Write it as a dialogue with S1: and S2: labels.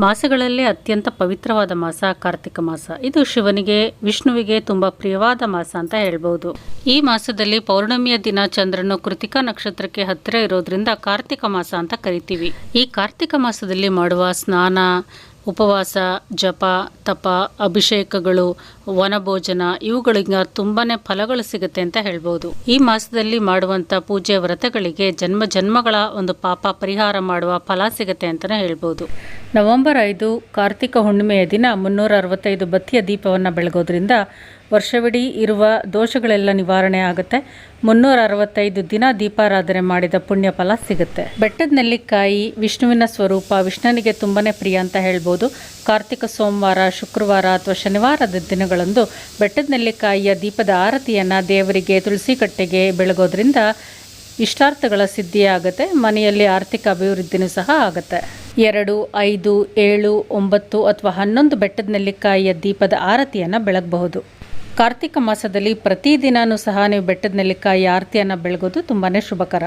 S1: ಮಾಸಗಳಲ್ಲಿ ಅತ್ಯಂತ ಪವಿತ್ರವಾದ ಮಾಸ, ಕಾರ್ತಿಕ ಮಾಸ. ಇದು ಶಿವನಿಗೆ, ವಿಷ್ಣುವಿಗೆ ತುಂಬ ಪ್ರಿಯವಾದ ಮಾಸ ಅಂತ ಹೇಳ್ಬೋದು. ಈ ಮಾಸದಲ್ಲಿ ಪೌರ್ಣಮಿಯ ದಿನ ಚಂದ್ರನು ಕೃತಿಕಾ ನಕ್ಷತ್ರಕ್ಕೆ ಹತ್ತಿರ ಇರೋದ್ರಿಂದ ಕಾರ್ತಿಕ ಮಾಸ ಅಂತ ಕರಿತೀವಿ. ಈ ಕಾರ್ತಿಕ ಮಾಸದಲ್ಲಿ ಮಾಡುವ ಸ್ನಾನ, ಉಪವಾಸ, ಜಪ, ತಪ, ಅಭಿಷೇಕಗಳು, ವನಭೋಜನ ಇವುಗಳಿಂದ ತುಂಬಾನೇ ಫಲಗಳು ಸಿಗುತ್ತೆ ಅಂತ ಹೇಳ್ಬೋದು. ಈ ಮಾಸದಲ್ಲಿ ಮಾಡುವಂತ ಪೂಜೆ ವ್ರತಗಳಿಗೆ ಜನ್ಮ ಜನ್ಮಗಳ ಒಂದು ಪಾಪ ಪರಿಹಾರ ಮಾಡುವ ಫಲ ಸಿಗುತ್ತೆ ಅಂತಲೇ ಹೇಳ್ಬೋದು. ನವೆಂಬರ್ ಐದು ಕಾರ್ತಿಕ ಹುಣ್ಣಿಮೆಯ ದಿನ ಮುನ್ನೂರ ಅರವತ್ತೈದು ಬತ್ತಿಯ ದೀಪವನ್ನು ಬೆಳಗೋದ್ರಿಂದ ವರ್ಷವಿಡೀ ಇರುವ ದೋಷಗಳೆಲ್ಲ ನಿವಾರಣೆ ಆಗುತ್ತೆ. ಮುನ್ನೂರ ಅರವತ್ತೈದು ದಿನ ದೀಪಾರಾಧನೆ ಮಾಡಿದ ಪುಣ್ಯ ಫಲ ಸಿಗುತ್ತೆ. ಬೆಟ್ಟದ ನೆಲ್ಲಿಕಾಯಿ ವಿಷ್ಣುವಿನ ಸ್ವರೂಪ ವಿಷ್ಣುವಿಗೆ ತುಂಬಾನೇ ಪ್ರಿಯ ಅಂತ ಹೇಳ್ಬೋದು. ಕಾರ್ತಿಕ ಸೋಮವಾರ, ಶುಕ್ರವಾರ ಅಥವಾ ಶನಿವಾರದ ದಿನಗಳಂದು ಬೆಟ್ಟದ ನೆಲ್ಲಿಕಾಯಿಯ ದೀಪದ ಆರತಿಯನ್ನು ದೇವರಿಗೆ ತುಳಸಿ ಕಟ್ಟೆಗೆ ಬೆಳಗೋದ್ರಿಂದ ಇಷ್ಟಾರ್ಥಗಳ ಸಿದ್ಧಿಯಾಗುತ್ತೆ. ಮನೆಯಲ್ಲಿ ಆರ್ಥಿಕ ಅಭಿವೃದ್ಧಿನೂ ಸಹ ಆಗುತ್ತೆ. ಎರಡು, ಐದು, ಏಳು, ಒಂಬತ್ತು ಅಥವಾ ಹನ್ನೊಂದು ಬೆಟ್ಟದ ನೆಲ್ಲಿಕಾಯಿಯ ದೀಪದ ಆರತಿಯನ್ನು ಬೆಳಗಬಹುದು. ಕಾರ್ತಿಕ ಮಾಸದಲ್ಲಿ ಪ್ರತಿದಿನವೂ ಸಹ ನೀವು ಬೆಟ್ಟದ ನೆಲ್ಲಿಕಾಯಿ ಆರತಿಯನ್ನು ಬೆಳಗೋದು ತುಂಬಾ ಶುಭಕರ.